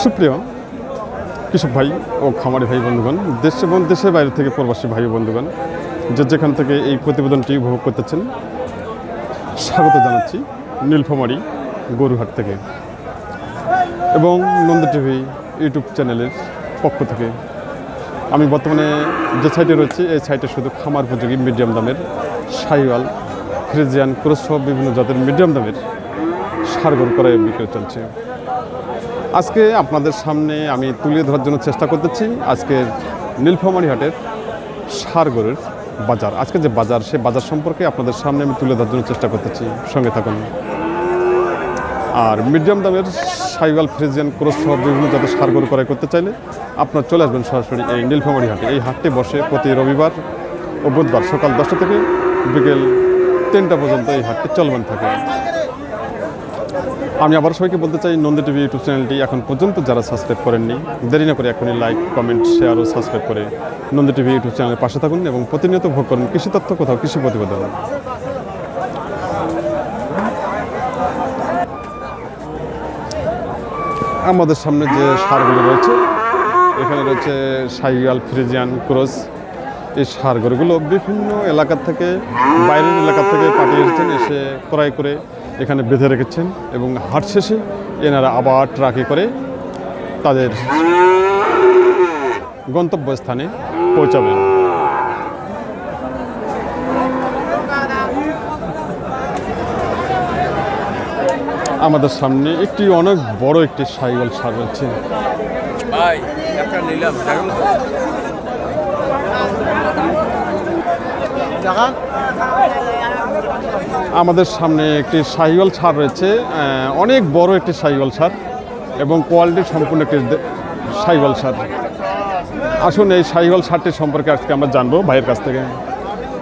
সুপ্রিয় কৃষক ভাই ও খামারি ভাই বন্ধুগণ, দেশ এবং দেশের বাইরে থেকে প্রবাসী ভাই বন্ধুগণ, যে যেখান থেকে এই প্রতিবেদনটি উপভোগ করতেছেন, স্বাগত জানাচ্ছি নীলফামারি গরুহাট থেকে এবং নন্দ টিভি ইউটিউব চ্যানেলের পক্ষ থেকে। আমি বর্তমানে যে সাইটে রয়েছি, এই সাইটে শুধু খামার উপযোগী মিডিয়াম দামের সাইওয়াল, ফ্রিজিয়ান ক্রোস বিভিন্ন জাতের মিডিয়াম দামের সার গরু করায় বিক্রয় চলছে। আজকে আপনাদের সামনে আমি তুলে ধরার জন্য চেষ্টা করতেছি। আজকের নীলফামারী হাটের সার গরুর বাজার। আজকে যে বাজার, সে বাজার সম্পর্কে আপনাদের সামনে আমি তুলে ধরার জন্য চেষ্টা করতেছি। সঙ্গে থাকুন। আর মিডিয়াম দামের সাইওয়াল ফ্রিজিয়ান ক্রস সহ বিভিন্ন জাতের সার গরু ক্রয় করতে চাইলে আপনার চলে আসবেন সরাসরি এই নীলফামারী হাটে। এই হাটটি বসে প্রতি রবিবার ও বুধবার সকাল দশটা থেকে বিকেল তিনটা পর্যন্ত এই হাটটি চলমান থাকে। আমি আবার সবাইকে বলতে চাই, নন্দী টিভি ইউটিউব চ্যানেলটি এখন পর্যন্ত যারা সাবস্ক্রাইব করেননি, দেরি না করে এখনই লাইক, কমেন্ট শেয়ার ও সাবস্ক্রাইব করে নন্দী টিভি ইউটিউব চ্যানেলের পাশে থাকুন এবং প্রতিনিয়ত ভোগ করুন কৃষি তথ্য, কোথাও কৃষি প্রতিবেদন। আমাদের সামনে যে সারগুলো রয়েছে, এখানে রয়েছে সাইয়াল ফ্রিজিয়ান ক্রস এই সার বিভিন্ন এলাকা থেকে, বাইরের এলাকা থেকে পাঠিয়ে এসেছেন, এসে ক্রয় করে এখানে বেঁধে রেখেছেন এবং হাট শেষে এনারা আবার ট্রাকে করে তাদের গন্তব্যস্থানে পৌঁছাবেন। আমাদের সামনে একটি অনেক বড় একটি সাইকেল সার রয়েছে। ভাই একটা নিলাম। আমাদের সামনে একটি সাইকেল ছাড় রয়েছে অনেক বড় একটি সাইকেল সার এবং কোয়ালিটি সম্পূর্ণ একটি সাইকেল সার আসুন এই সাইকেল সারটি সম্পর্কে আজকে আমরা জানব ভাইয়ের কাছ থেকে।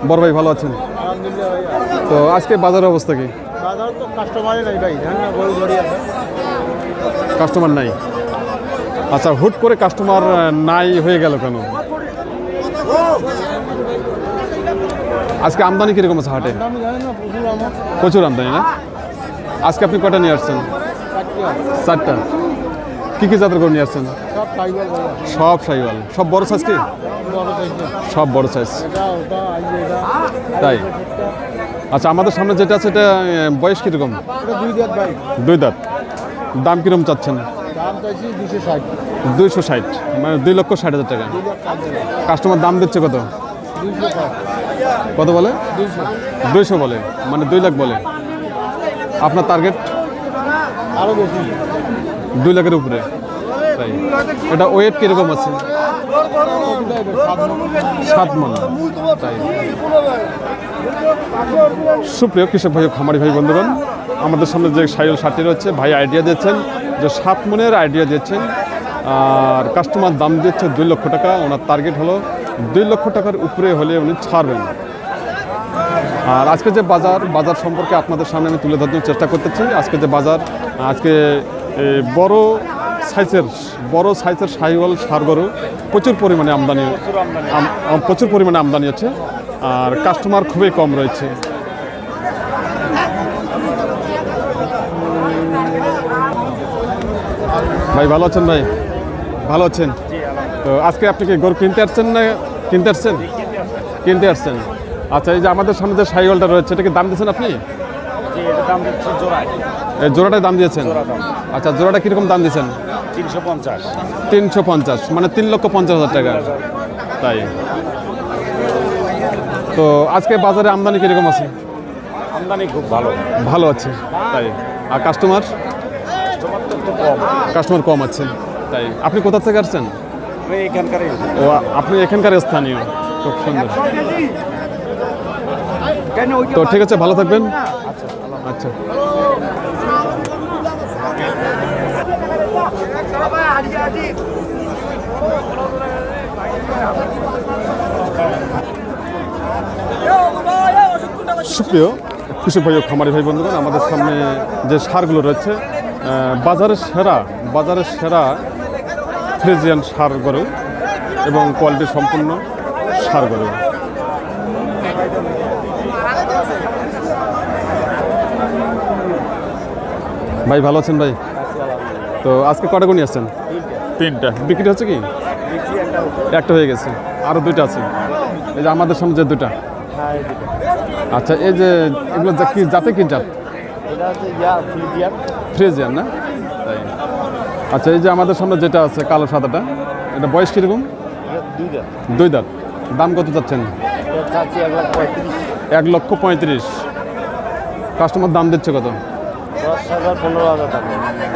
বড় ভাই ভালো আছেন? তো আজকে বাজারের অবস্থা কি? কাস্টমার নাই আচ্ছা হুট করে কাস্টমার নাই হয়ে গেল কেন? আজকে আমদানি কীরকম আছে হাটে? প্রচুর আমদানি না? আজকে আপনি কটা নিয়ে আসছেন? চারটি। কি কি জাতের গরু নিয়ে আসছেন? সব সাইওয়াল সব বড় সাইজ কি? সব বড় সাইজ তাই? আচ্ছা আমাদের সামনে যেটা আছে এটা বয়স কীরকম? দুই দাঁত। দাম কীরকম চাচ্ছেন? দুইশো ষাট। মানে দুই লক্ষ ষাট হাজার টাকা। কাস্টমার দাম দিচ্ছে কত? কত বলে? দুইশো বলে মানে দুই লাখ বলে। আপনার টার্গেট আরও দুই লাখের উপরে। তাই। এটা ওয়েট কীরকম আছে? সাত। মন। তাই। সুপ্রিয় কৃষক ভাই খামারি ভাই বন্ধুগণ, আমাদের সামনে যে সাইল সারটি রয়েছে, ভাই আইডিয়া দিচ্ছেন যে সাত মনের আইডিয়া দিচ্ছেন আর কাস্টমার দাম দিচ্ছে দুই লক্ষ টাকা, ওনার টার্গেট হলো দুই লক্ষ টাকার উপরে হলে উনি ছাড়বেন। আর আজকে যে বাজার বাজার সম্পর্কে আপনাদের সামনে আমি তুলে ধরার চেষ্টা করতেছি। আজকে যে বাজার, আজকে বড় সাইজের বড় সাইজের সাইওয়াল সার গরু প্রচুর পরিমাণে আমদানি, আম- আম- প্রচুর পরিমাণে আমদানি আছে আর কাস্টমার খুবই কম রয়েছে। ভাই, ভালো আছেন ভাই? ভালো আছেন? তো আজকে আপনি কি গরু কিনতে আসছেন না কিনতে আসছেন? কিনতে আসছেন। আচ্ছা এই যে আমাদের সামনে যে সাইকেলটা রয়েছে এটা কি দাম দিয়েছেন আপনি? এই জোড়াটায় দাম দিয়েছেন? আচ্ছা জোড়াটা কীরকম দাম দিয়েছেন? তিনশো পঞ্চাশ। তিনশো পঞ্চাশ মানে তিন লক্ষ পঞ্চাশ হাজার টাকা। তাই। তো আজকে বাজারে আমদানি কীরকম আছে? আমদানি খুব ভালো। ভালো আছে। তাই। আর কাস্টমার কাস্টমার কম আছে। তাই। আপনি কোথা থেকে আসছেন? আমি ও আপনি এখানকার স্থানীয়। খুব সুন্দর। তো ঠিক আছে ভালো থাকবেন। আচ্ছা। সুপ্রিয় কৃষক ভাই ও খামারি ভাই বন্ধুগণ আমাদের সামনে যে সারগুলো রয়েছে বাজারের সেরা বাজারের সেরা ফ্রিজিয়ান সার গরু এবং কোয়ালিটি সম্পূর্ণ সার গরু ভাই ভালো আছেন ভাই? তো আজকে কটা গুণি আসছেন? তিনটা। বিক্রি হচ্ছে কি? একটা হয়ে গেছে। আরও দুইটা আছে। এই যে আমাদের সামনে যে দুটা। আচ্ছা এই যে এগুলো যা- কি জাতে কি জাত? এটা হচ্ছে ফ্রিজিয়ান না? আচ্ছা এই যে আমাদের সামনে যেটা আছে, কালো সাদাটা, এটা বয়স কীরকম? দুই দাঁত। দাম কত চাচ্ছেন? এক লক্ষ পঁয়ত্রিশ। কাস্টমার দাম দিচ্ছে কত?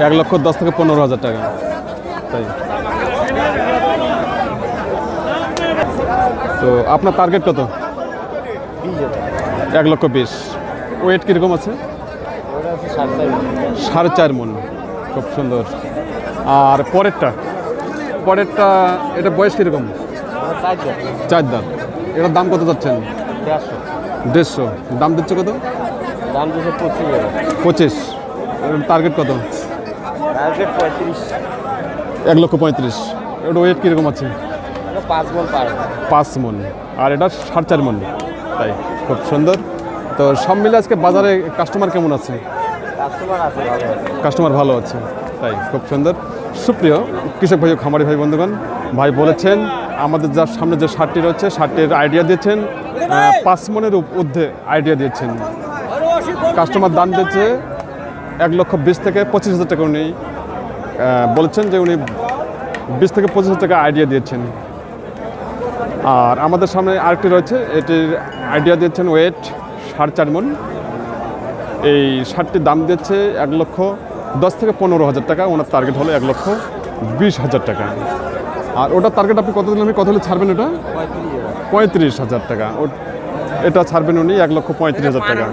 এক লক্ষ দশ থেকে পনেরো হাজার টাকা। তাই। তো আপনার টার্গেট কত? এক লক্ষ বিশ। ওয়েট কীরকম আছে? সাড়ে চার মন। খুব সুন্দর। আর পরেরটা? পরেরটা এটা বয়স কীরকম? চার দাঁত। দাঁত এটার দাম কত যাচ্ছেন দেড়শো। দাম দিচ্ছে কত? দাম দিচ্ছে পঁচিশ টার্গেট কত? টার্গেট পঁয়ত্রিশ। এক লক্ষ পঁয়ত্রিশ। এটা ওয়েট কীরকম আছে? পাঁচ মন পাঁচ মন। আর এটা সাড়ে চার মন। তাই খুব সুন্দর। তো সব মিলে আজকে বাজারে কাস্টমার কেমন আছে? কাস্টমার ভালো আছে। তাই, খুব সুন্দর। সুপ্রিয় কৃষক ভাই খামারি ভাই বন্ধুগণ, ভাই বলেছেন, আমাদের যার সামনে যে শার্টটি রয়েছে শার্টটির আইডিয়া দিয়েছেন পাঁচ মনের ঊর্ধ্বে আইডিয়া দিয়েছেন। কাস্টমার দাম দিয়েছে এক লক্ষ বিশ থেকে পঁচিশ হাজার টাকা উনি বলেছেন যে উনি বিশ থেকে পঁচিশ হাজার টাকা আইডিয়া দিয়েছেন। আর আমাদের সামনে আরেকটি রয়েছে, এটির আইডিয়া দিয়েছেন ওয়েট সাড়ে চার মন। এই শার্টটির দাম দিচ্ছে এক লক্ষ দশ থেকে পনেরো হাজার টাকা, ওনার টার্গেট হলো এক লক্ষ বিশ হাজার টাকা। আর ওটার টার্গেট আপনি কত দিলেন কত হলে ছাড়বেন ওটা পঁয়ত্রিশ হাজার টাকা। এটা ছাড়বেন উনি এক লক্ষ পঁয়ত্রিশ হাজার টাকা।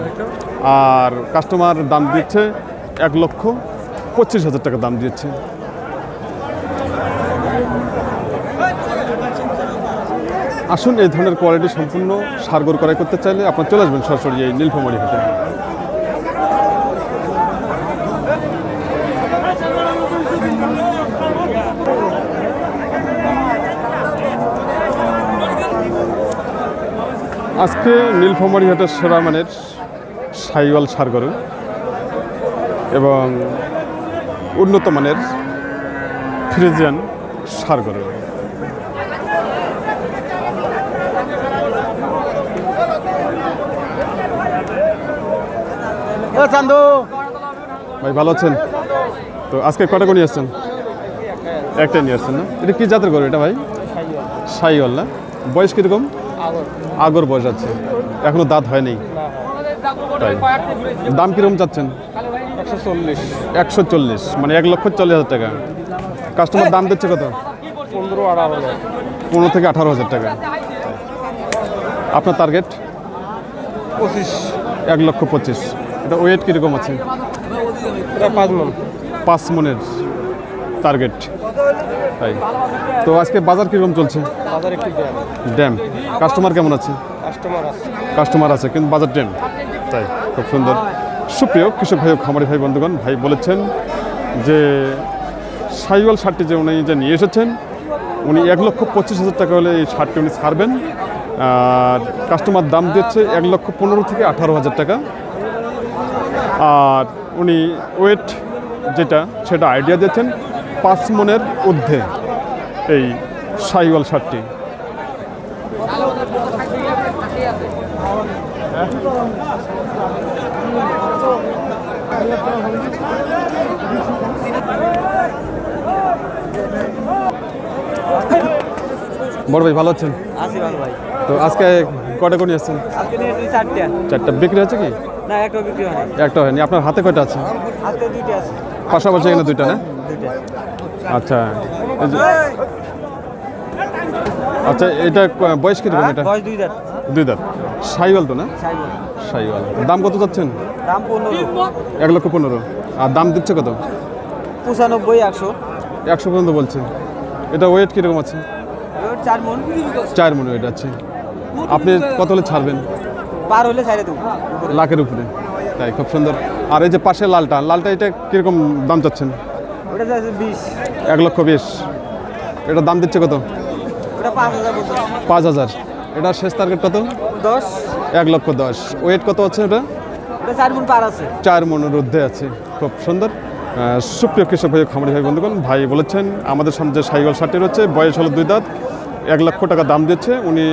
আর কাস্টমার দাম দিচ্ছে এক লক্ষ পঁচিশ হাজার টাকা দাম দিচ্ছে। আসুন এই ধরনের কোয়ালিটি সম্পূর্ণ সারগর করাই করতে চাইলে আপনার চলে আসবেন সরাসরি এই নীলফামারি হাটে আজকে নীলফামারি হাটের সেরা মানের সাইওয়াল সারগরু এবং উন্নত মানের ফ্রিজিয়ান সারগরু ও চান্দু। ভাই ভালো আছেন? তো আজকে কটা করে নিয়ে আসছেন? একটাই নিয়ে আসছেন না? এটা কি জাতের গরু এটা ভাই? সাইওয়াল না? বয়স কীরকম? আগর। বয়স আছে। এখনও দাঁত হয়নি। তাই। দাম কীরকম চাচ্ছেন? একশো চল্লিশ। একশো চল্লিশ মানে এক লক্ষ চল্লিশ হাজার টাকা। কাস্টমার দাম দিচ্ছে কত? পনেরো আঠারো পনেরো থেকে আঠারো হাজার টাকা। আপনার টার্গেট পঁচিশ। এক লক্ষ পঁচিশ। এটা ওয়েট কীরকম আছে? পাঁচ মন। পাঁচ মনের টার্গেট তাই তো আজকে বাজার কীরকম চলছে? বাজার একটু দেন ড্যাম। কাস্টমার কেমন আছে? কাস্টমার আছে। কাস্টমার আছে কিন্তু বাজার ড্যাম। তাই খুব সুন্দর। সুপ্রিয় কৃষক ভাই ও খামারি ভাই বন্ধুগণ ভাই বলেছেন যে সাইওয়াল শার্টটি যে উনি যে নিয়ে এসেছেন উনি এক লক্ষ পঁচিশ হাজার টাকা হলে এই শার্টটি উনি ছাড়বেন। আর কাস্টমার দাম দিচ্ছে এক লক্ষ পনেরো থেকে আঠারো হাজার টাকা। আর উনি ওয়েট যেটা সেটা আইডিয়া দিয়েছেন। পাঁচ মনের ঊর্ধ্বে। এই সাইওয়াল শার্টটি বড় ভাই ভালো আছেন? তো আজকে কটা করে আসছেন নিয়ে এসেছি চারটে। বিক্রি হচ্ছে কি? না একটা হয় হয়নি। আপনার হাতে কয়টা আছে। পাশাপাশি এখানে দুইটা না? আচ্ছা। আচ্ছা এটা বয়স কীরকম এটা? বয়স দুই দাঁত। দুই দাঁত। সাইওয়াল তো না? সাইওয়াল। দাম কত যাচ্ছেন দাম পনেরো। এক লক্ষ পনেরো। আর দাম দিচ্ছে কত? পঁচানব্বই একশো। একশো পর্যন্ত বলছেন এটা ওয়েট কীরকম আছে? চার মন। চার মনে ওয়েট আছে। আপনি কত হলে ছাড়বেন? পার হলে ছাড়ে দেবো। লাখের উপরে। তাই খুব সুন্দর। আর এই যে পাশে লালটা লালটা এটা কীরকম দাম চাচ্ছেন? ওটা যাচ্ছে বিশ। এক লক্ষ বিশ। এটার দাম দিচ্ছে কত? ওটা পাঁচ হাজার বলতো পাঁচ হাজার। এটা শেষ টার্গেট কত? দশ। এক লক্ষ দশ। ওয়েট কত আছে এটা? ওটা চার মন পার আছে। চার মনের ঊর্ধ্বে আছে। খুব সুন্দর। সুপ্রিয় কৃষক ভাই খামারি ভাই বন্ধুগণ ভাই বলেছেন আমাদের সামনে যে সাইকেল ষাটটি রয়েছে বয়স হলো দুই দাঁত এক লক্ষ টাকা দাম দিচ্ছে উনি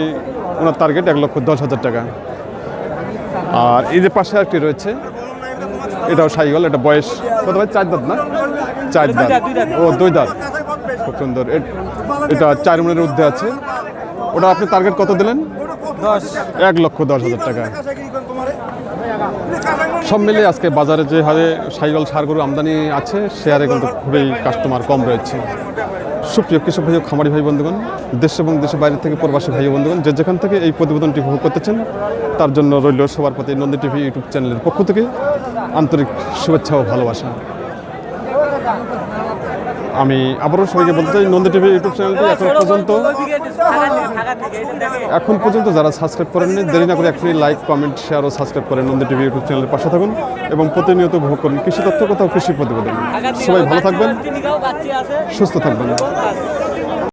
ওনার টার্গেট এক লক্ষ দশ হাজার টাকা। আর এই যে পাশে একটি রয়েছে এটাও সাইকেল এটা বয়স কত ভাই? চার দাঁত না? চার দুই দাঁত। ও দুই দাঁত। খুব সুন্দর। এটা চার মনের ঊর্ধ্বে আছে। ওটা আপনি টার্গেট কত দিলেন? দশ। এক লক্ষ দশ হাজার টাকা। সব মিলিয়ে আজকে বাজারে যে হারে সাইকেল সার গরু আমদানি আছে সে হারে কিন্তু খুবই কাস্টমার কম রয়েছে। সুপ্রিয় কৃষক ভাই খামারি ভাই বন্ধুগণ দেশ এবং দেশের বাইরে থেকে প্রবাসী ভাই বন্ধুগণ যে যেখান থেকে এই প্রতিবেদনটি উপভোগ করতেছেন তার জন্য রইল সবার প্রতি নন্দী টিভি ইউটিউব চ্যানেলের পক্ষ থেকে আন্তরিক শুভেচ্ছা ও ভালোবাসা। আমি আবারও সবাইকে বলতে চাই, নন্দী টিভি ইউটিউব চ্যানেলটি এখন পর্যন্ত এখন পর্যন্ত যারা সাবস্ক্রাইব করেননি দেরি না করে এখনই লাইক কমেন্ট শেয়ার ও সাবস্ক্রাইব করেন নন্দী টিভি ইউটিউব চ্যানেলের পাশে থাকুন এবং প্রতিনিয়ত ভোগ করুন কৃষি তথ্য কোথাও কৃষি প্রতিবেদন। সবাই ভালো থাকবেন, সুস্থ থাকবেন।